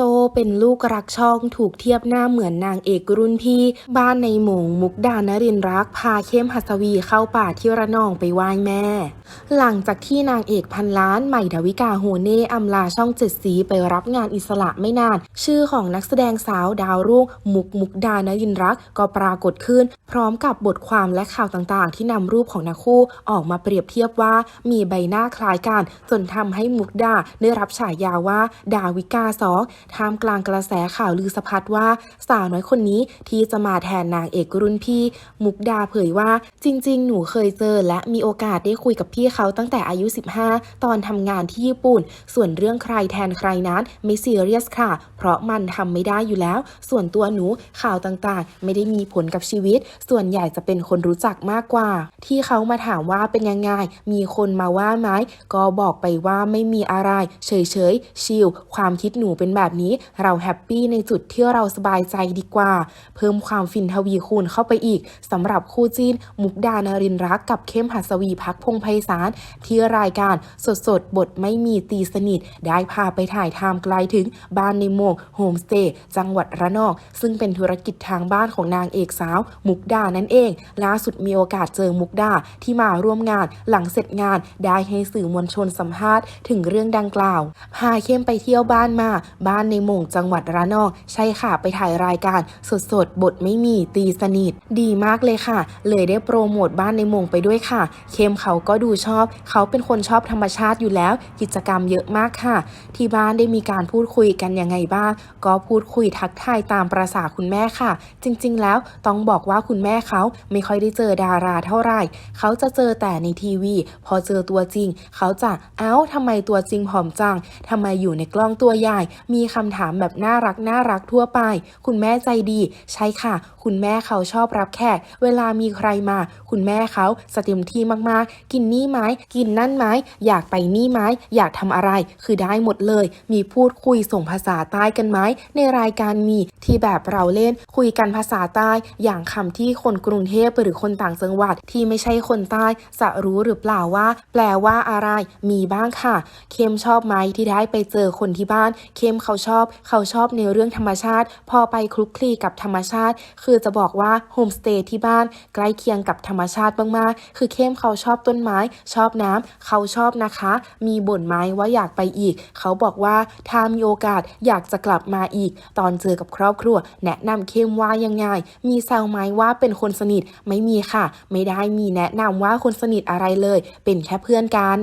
โตเป็นลูกรักช่องถูกเทียบหน้าเหมือนนางเอกรุ่นพี่ บ้านในหมงมุกดานรินรัก พาเข้มหัสวีเข้าป่าที่ระนองไปไหว้แม่ หลังจากที่นางเอกพันล้านใหม่ดาวิกาโฮเน่อำลาช่องเจ็ดสีไปรับงานอิสระไม่นาน ชื่อของนักแสดงสาวดาวรุ่งมุกมุกดานรินรักก็ปรากฏขึ้น พร้อมกับบทความและข่าวต่างๆ ที่นำรูปของนักคู่ออกมาเปรียบเทียบว่ามีใบหน้าคล้ายกันจนทำให้มุกดาได้รับฉายาว่าดาวิกาสองท่ามกลางกระแสข่าวลือสะพัดว่า สาวน้อยคนนี้ที่จะมาแทนนางเอกรุ่นพี่ มุกดาเผยว่า จริง ๆ หนูเคยเจอและมีโอกาสได้คุยกับพี่เขาตั้งแต่อายุ 15 ตอนทำงานที่ญี่ปุ่น ส่วนเรื่องใครแทนใครนั้นไม่ซีเรียสค่ะ เพราะมันทำไม่ได้อยู่แล้ว ส่วนตัวหนูข่าวต่างๆ ไม่ได้มีผลกับชีวิต ส่วนใหญ่จะเป็นคนรู้จักมากกว่า ที่เขามาถามว่าเป็นยังไง มีคนมาว่าไหมก็บอกไปว่าไม่มีอะไร เฉยๆชิลความคิดหนูเป็นแบบนี้เราแฮปปี้ในจุดที่เราสบายใจดีกว่า เพิ่มความฟินทวีคูณเข้าไปอีกสำหรับคู่จิ้นมุกดานรินรักกับเข้มหัสวีพักพงไพศาลที่รายการสดๆบทไม่มีตีสนิท ได้พาไปถ่ายทำไกลถึงบ้านในโมงโฮมสเตย์จังหวัดระนองซึ่งเป็นธุรกิจทางบ้านของนางเอกสาว มุกดานั่นเอง ล่าสุดมีโอกาสเจอมุกดาที่มาร่วมงานหลังเสร็จงานได้ให้สื่อมวลชนสัมภาษณ์ถึงเรื่องดังกล่าว พาเข้มไปเที่ยวบ้านมา บ้านในโมงจังหวัดระนอง ใช่ค่ะไปถ่ายรายการสดๆ บทไม่มีตีสนิท ดีมากเลยค่ะ เลยได้โปรโมทบ้านในมงไปด้วยค่ะ เข้มเขาก็ดูชอบ เขาเป็นคนชอบธรรมชาติอยู่แล้ว กิจกรรมเยอะมากค่ะ ที่บ้านได้มีการพูดคุยกันยังไงบ้าง ก็พูดคุยทักทายตามประษาคุณแม่ค่ะ จริงๆ แล้วต้องบอกว่าคุณแม่เขาไม่ค่อยได้เจอดาราเท่าไหร่ เขาจะเจอแต่ในทีวี พอเจอตัวจริง เขาจะเอ้าทำไมตัวจริงผอมจังทำไมอยู่ในกล้องตัวใหญ่ มีคำถามแบบน่ารักน่ารักทั่วไป คุณแม่ใจดี ใช่ค่ะ คุณแม่เขาชอบรับแขก เวลามีใครมา คุณแม่เขาสเต็มที่มากๆ กินนี่ไหมกินนั่นไหมอยากไปนี่ไหมอยากทำอะไร คือได้หมดเลย มีพูดคุยส่งภาษาใต้กันไหมในรายการมี ที่แบบเราเล่นคุยกันภาษาใต้อย่างคำที่คนกรุงเทพหรือคนต่างจังหวัดที่ไม่ใช่คนใต้จะรู้หรือเปล่าว่า แปลว่าอะไรมีบ้างค่ะ เข้มชอบไหมที่ได้ไปเจอคนที่บ้าน เข้มเขาชอบ เขาชอบในเรื่องธรรมชาติ พอไปคลุกคลีกับธรรมชาติ คือจะบอกว่าโฮมสเตย์ที่บ้านใกล้เคียงกับธรรมชาติมากๆคือเข้มเขาชอบต้นไม้ ชอบน้ำเขาชอบนะคะ มีบ่นไหมว่าอยากไปอีก เขาบอกว่าถ้ามีโอกาสอยากจะกลับมาอีก ตอนเจอกับครอบครัว แนะนำเข้มว่ายังไง มีแซวไหมว่าเป็นคนสนิท ไม่มีค่ะ ไม่ได้มีแนะนำว่าคนสนิทอะไรเลย เป็นแค่เพื่อนกัน